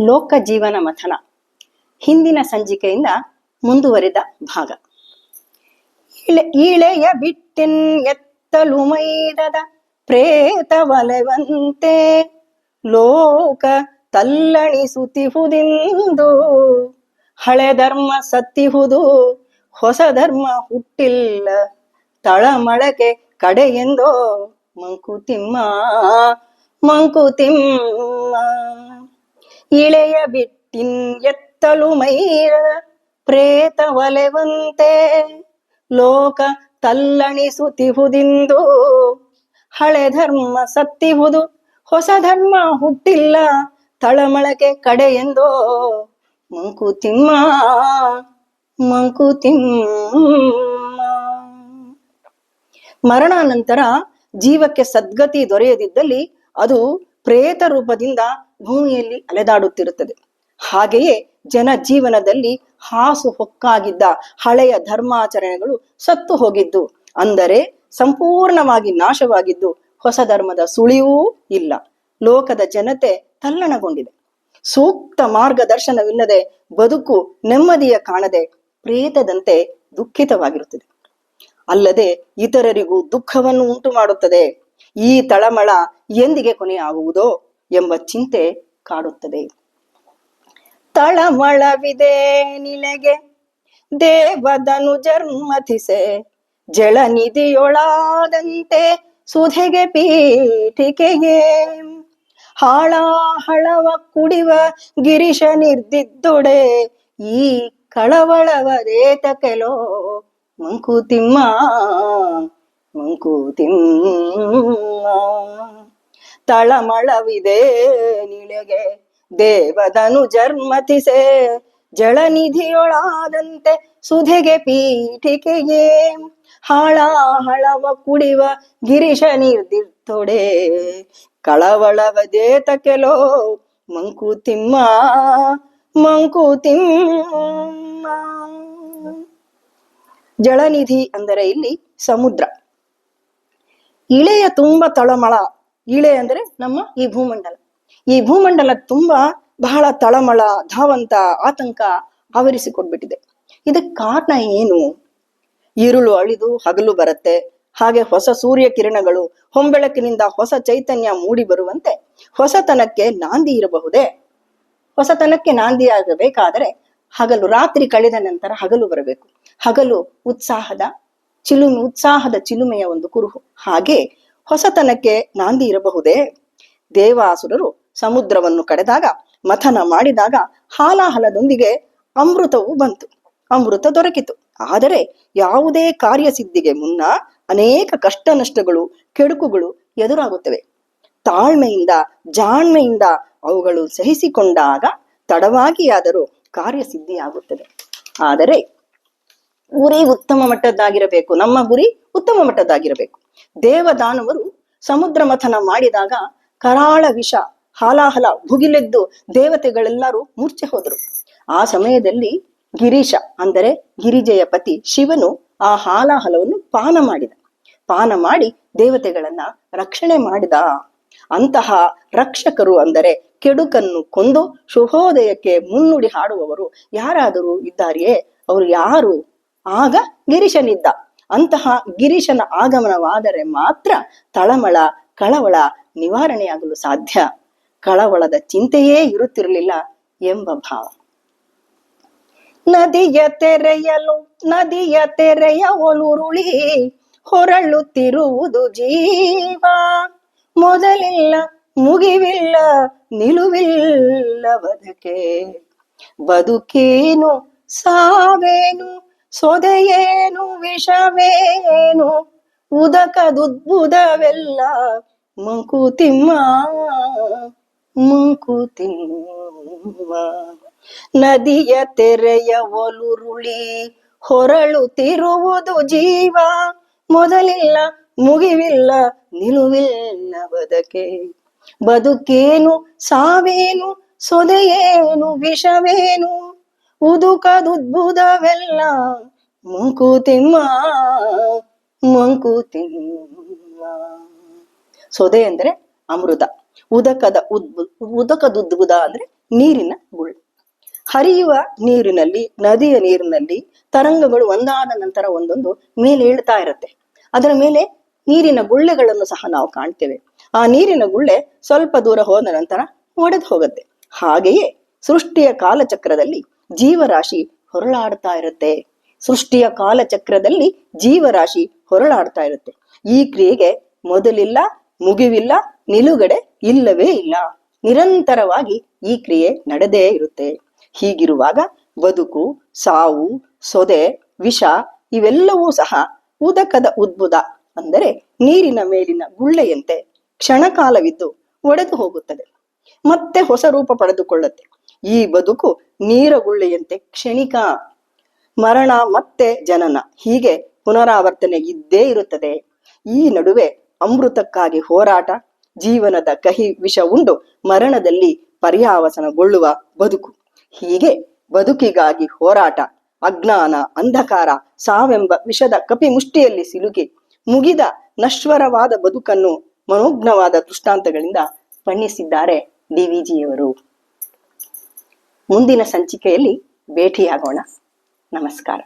ಲೋಕ ಜೀವನ ಮಥನ. ಹಿಂದಿನ ಸಂಚಿಕೆಯಿಂದ ಮುಂದುವರಿದ ಭಾಗ. ಇಳೆಯ ಬಿಟ್ಟಿನ್ ಎತ್ತಲು ಮೈದದ ಪ್ರೇತ ವಲವಂತೆ ಲೋಕ ತಲ್ಲಣಿಸುತ್ತಿಹುದಿಂದು ಹಳೆ ಧರ್ಮ ಸತ್ತಿಹುದು, ಹೊಸ ಧರ್ಮ ಹುಟ್ಟಿಲ್ಲ, ತಳಮಳಕೆ ಕಡೆಯೆಂದೋ ಮಂಕುತಿಮ್ಮ ಮಂಕುತಿಮ್ಮ ಇಳೆಯ ಬಿಟ್ಟಿನ್ ಎತ್ತಲು ಮೈರ ಪ್ರೇತ ಒಲೆವಂತೆ ಲೋಕ ತಲ್ಲಣಿಸುತ್ತಿಹುದಿಂದು. ಹಳೆ ಧರ್ಮ ಸತ್ತಿಹುದು, ಹೊಸ ಧರ್ಮ ಹುಟ್ಟಿಲ್ಲ, ತಳಮಳಕೆ ಕಡೆ ಎಂದೋ ಮಂಕುತಿಮ್ಮ ಮಂಕುತಿಮ್ಮ ಮರಣಾನಂತರ ಜೀವಕ್ಕೆ ಸದ್ಗತಿ ದೊರೆಯದಿದ್ದಲ್ಲಿ ಅದು ಪ್ರೇತ ರೂಪದಿಂದ ಭೂಮಿಯಲ್ಲಿ ಅಲೆದಾಡುತ್ತಿರುತ್ತದೆ. ಹಾಗೆಯೇ ಜನ ಜೀವನದಲ್ಲಿ ಹಾಸು ಹೊಕ್ಕಾಗಿದ್ದ ಹಳೆಯ ಧರ್ಮಾಚರಣೆಗಳು ಸತ್ತು ಹೋಗಿದ್ದು. ಅಂದರೆ ಸಂಪೂರ್ಣವಾಗಿ ನಾಶವಾಗಿದ್ದು. ಹೊಸ ಧರ್ಮದ ಸುಳಿವೂ ಇಲ್ಲ. ಲೋಕದ ಜನತೆ ತಲ್ಲಣಗೊಂಡಿದೆ. ಸೂಕ್ತ ಮಾರ್ಗದರ್ಶನವಿಲ್ಲದೆ ಬದುಕು ನೆಮ್ಮದಿಯ ಕಾಣದೆ ಪ್ರೇತದಂತೆ ದುಃಖಿತವಾಗಿರುತ್ತದೆ. ಅಲ್ಲದೆ ಇತರರಿಗೂ ದುಃಖವನ್ನು ಉಂಟು ಮಾಡುತ್ತದೆ ಈ ತಳಮಳ ಎಂದಿಗೆ ಕೊನೆಯಾಗುವುದೋ ಎಂಬ ಚಿಂತೆ ಕಾಡುತ್ತದೆ. ತಳಮಳವಿದೆ ನಿನಗೆ, ದೇವದನು ಜನ್ಮತಿಸೆ ಜಳನಿಧಿಯೊಳಾದಂತೆ ಸುಧೆಗೆ ಪೀಠಿಕೆಗೆ ಹಾಳಾಹಳವ ಕುಡಿವ ಗಿರಿಶ ನಿರ್ದಿದ್ದುಡೆ, ಈ ಕಳವಳವ ಕಳವಳವದೇತಕೆಲೋ ಮಂಕುತಿಮ್ಮ ಮಂಕುತಿಮ್ಮ. ತಳಮಳವಿದೆ ನಿನಗೆ. ದೇವದನು ಜರ್ಮತಿಸೆ ಜಳನಿಧಿಯೊಳಾದಂತೆ ಸುಧೆಗೆ ಪೀಠಿಕೆಗೆ ಹಾಳಾಹಳವ ಕುಡಿವ ಗಿರಿಶ ನಿರ್ದಿರ್ತೊಡೆ. ಕಳವಳವದೇತಕೆಲೋ ಮಂಕುತಿಮ್ಮ ಮಂಕುತಿಮ್ಮ ಜಳನಿಧಿ ಅಂದರೆ ಇಲ್ಲಿ ಸಮುದ್ರ. ಇಳೆಯ ತುಂಬ ತಳಮಳ. ಇಳೆ ಅಂದ್ರೆ ನಮ್ಮ ಈ ಭೂಮಂಡಲ. ಈ ಭೂಮಂಡಲ ತುಂಬಾ ಬಹಳ ತಳಮಳ, ಧಾವಂತ ಆತಂಕ ಆವರಿಸಿಕೊಟ್ಬಿಟ್ಟಿದೆ. ಇದಕ್ಕೆ ಕಾರಣ ಏನು? ഇരുಳು ಅಳಿದು ಹಗಲು ಬರುತ್ತೆ. ಹಾಗೆ ಹೊಸ ಸೂರ್ಯ ಕಿರಣಗಳು ಹೊಂಬೆಳಕಿನಿಂದ ಹೊಸ ಚೈತನ್ಯ ಮೂಡಿ ಬರುವಂತೆ ಹೊಸತನಕ್ಕೆ ನಾಂದಿ ಇರಬಹುದೇ? ಹೊಸತನಕ್ಕೆ ನಾಂದಿ ಆಗಬೇಕಾದರೆ ಹಗಲು ರಾತ್ರಿ ಕಳೆದ ನಂತರ ಹಗಲು ಬರಬೇಕು. ಹಗಲು ಉತ್ಸಾಹದ, ಚಿಲುಮೆ, ಉತ್ಸಾಹದ ಚಿಲುಮೆಯ ಒಂದು ಕುರುಹು. ಹಾಗೆ ಹೊಸತನಕ್ಕೆ ನಾಂದಿ ಇರಬಹುದೇ? ದೇವಾಸುರರು ಸಮುದ್ರವನ್ನು ಕಡೆದಾಗ, ಮಥನ ಮಾಡಿದಾಗ ಹಾಲಾಹಲದೊಂದಿಗೆ ಅಮೃತವು ಬಂತು. ಅಮೃತ ದೊರಕಿತು. ಆದರೆ ಯಾವುದೇ ಕಾರ್ಯಸಿದ್ಧಿಗೆ ಮುನ್ನ ಅನೇಕ ಕಷ್ಟ ನಷ್ಟಗಳು ಕೆಡುಕುಗಳು ಎದುರಾಗುತ್ತವೆ. ತಾಳ್ಮೆಯಿಂದ, ಜಾಣ್ಮೆಯಿಂದ ಅವುಗಳು ಸಹಿಸಿಕೊಂಡಾಗ ತಡವಾಗಿಯಾದರೂ ಕಾರ್ಯಸಿದ್ಧಿಯಾಗುತ್ತದೆ. ಆದರೆ ಗುರಿ ಉತ್ತಮ ಮಟ್ಟದ್ದಾಗಿರಬೇಕು, ನಮ್ಮ ಗುರಿ ಉತ್ತಮ ಮಟ್ಟದ್ದಾಗಿರಬೇಕು. ದೇವದಾನವರು ಸಮುದ್ರ ಮಥನ ಮಾಡಿದಾಗ ಕರಾಳ ವಿಷ, ಹಾಲಾಹಲ ಭುಗಿಲೆದ್ದು ದೇವತೆಗಳೆಲ್ಲರೂ ಮೂರ್ಛೆ ಹೋದರು. ಆ ಸಮಯದಲ್ಲಿ ಗಿರೀಶ, ಅಂದರೆ ಗಿರಿಜೆಯ ಪತಿ ಶಿವನು ಆ ಹಾಲಾಹಲವನ್ನು ಪಾನ ಮಾಡಿದ. ಪಾನ ಮಾಡಿ ದೇವತೆಗಳನ್ನ ರಕ್ಷಣೆ ಮಾಡಿದ. ಅಂತಹ ರಕ್ಷಕರು ಅಂದರೆ ಕೆಡುಕನ್ನು ಕೊಂದು ಶುಭೋದಯಕ್ಕೆ ಮುನ್ನುಡಿ ಹಾಡುವವರು ಯಾರಾದರೂ ಇದ್ದಾರೆಯೇ? ಅವರು ಯಾರು? ಆಗ ಗಿರೀಶನಿದ್ದ. ಅಂತಹ ಗಿರೀಶನ ಆಗಮನವಾದರೆ ಮಾತ್ರ ತಳಮಳ, ಕಳವಳ ನಿವಾರಣೆಯಾಗಲು ಸಾಧ್ಯ. ಕಳವಳದ ಚಿಂತೆಯೇ ಇರುತ್ತಿರಲಿಲ್ಲ ಎಂಬ ಭಾವ. ನದಿಯ ತೆರೆಯಲು, ನದಿಯ ತೆರೆಯ ಒಲುರುಳಿ ಹೊರಳುತ್ತಿರುವುದು ಜೀವ. ಮೊದಲಿಲ್ಲ, ಮುಗಿವಿಲ್ಲ, ನಿಲುವಿಲ್ಲ ಬದುಕೆ. ಬದುಕೇನು, ಸಾವೇನು? ಸೊದೆಯೇನು, ವಿಷವೇನು, ಉದಕದುದ್ಭುತವೆಲ್ಲ ಮಂಕುತಿಮ್ಮ ಮಂಕುತಿಮ್ಮ. ನದಿಯ ತೆರೆಯ ಒಲುರುಳಿ ಹೊರಳುತ್ತಿರುವುದು ಜೀವ, ಮೊದಲಿಲ್ಲ, ಮುಗಿವಿಲ್ಲ, ನಿಲುವಿಲ್ಲ ಬದುಕೆ. ಬದುಕೇನು, ಸಾವೇನು, ಸೊದೆಯೇನು, ವಿಷವೇನು ಉದುಕದುದ್ಭುತವೆಲ್ಲ ಮಂಕುತಿಮ್ಮ ಮಂಕುತಿಮ್ಮ. ಸೊದೆ ಅಂದ್ರೆ ಅಮೃತ, ಉದಕದ ಉದ್ಭು, ಉದಕದುದ್ಭುತ ಅಂದ್ರೆ ನೀರಿನ ಗುಳ್ಳೆ. ಹರಿಯುವ ನೀರಿನಲ್ಲಿ, ನದಿಯ ನೀರಿನಲ್ಲಿ ತರಂಗಗಳು ಒಂದಾದ ನಂತರ ಒಂದೊಂದು ಮೇಲೆ ಏಳ್ತಾ ಇರುತ್ತೆ. ಅದರ ಮೇಲೆ ನೀರಿನ ಗುಳ್ಳೆಗಳನ್ನು ಸಹ ನಾವು ಕಾಣ್ತೇವೆ. ಆ ನೀರಿನ ಗುಳ್ಳೆ ಸ್ವಲ್ಪ ದೂರ ಹೋದ ನಂತರ ಒಡೆದು ಹೋಗುತ್ತೆ. ಹಾಗೆಯೇ ಸೃಷ್ಟಿಯ ಕಾಲಚಕ್ರದಲ್ಲಿ ಜೀವರಾಶಿ ಹೊರಳಾಡ್ತಾ ಇರುತ್ತೆ. ಸೃಷ್ಟಿಯ ಕಾಲಚಕ್ರದಲ್ಲಿ ಜೀವರಾಶಿ ಹೊರಳಾಡ್ತಾ ಇರುತ್ತೆ. ಈ ಕ್ರಿಯೆಗೆ ಮೊದಲಿಲ್ಲ, ಮುಗಿವಿಲ್ಲ, ನಿಲುಗಡೆ ಇಲ್ಲವೇ ಇಲ್ಲ. ನಿರಂತರವಾಗಿ ಈ ಕ್ರಿಯೆ ನಡೆದೇ ಇರುತ್ತೆ. ಹೀಗಿರುವಾಗ ಬದುಕು, ಸಾವು, ಸೊದೆ, ವಿಷ ಇವೆಲ್ಲವೂ ಸಹ ಉದಕದ ಉದ್ಭುದ ಅಂದರೆ ನೀರಿನ ಮೇಲಿನ ಗುಳ್ಳೆಯಂತೆ ಕ್ಷಣಕಾಲವಿದ್ದು ಒಡೆದು ಹೋಗುತ್ತದೆ. ಮತ್ತೆ ಹೊಸ ರೂಪ ಪಡೆದುಕೊಳ್ಳುತ್ತೆ. ಈ ಬದುಕು ನೀರ ಗುಳ್ಳೆಯಂತೆ ಕ್ಷಣಿಕ. ಮರಣ ಮತ್ತೆ ಜನನ, ಹೀಗೆ ಪುನರಾವರ್ತನೆ ಇದ್ದೇ ಇರುತ್ತದೆ. ಈ ನಡುವೆ ಅಮೃತಕ್ಕಾಗಿ ಹೋರಾಟ, ಜೀವನದ ಕಹಿ ವಿಷ ಉಂಡು ಮರಣದಲ್ಲಿ ಪರ್ಯಾವಸನಗೊಳ್ಳುವ ಬದುಕು. ಹೀಗೆ ಬದುಕಿಗಾಗಿ ಹೋರಾಟ, ಅಜ್ಞಾನ, ಅಂಧಕಾರ ಸಾವೆಂಬ ವಿಷದ ಕಪಿ ಮುಷ್ಟಿಯಲ್ಲಿ ಸಿಲುಕಿ ಮುಗಿದ ನಶ್ವರವಾದ ಬದುಕನ್ನು ಮನೋಜ್ಞವಾದ ದೃಷ್ಟಾಂತಗಳಿಂದ ಬಣ್ಣಿಸಿದ್ದಾರೆ ಡಿವಿಜಿಯವರು ಮುಂದಿನ ಸಂಚಿಕೆಯಲ್ಲಿ ಭೇಟಿಯಾಗೋಣ. ನಮಸ್ಕಾರ.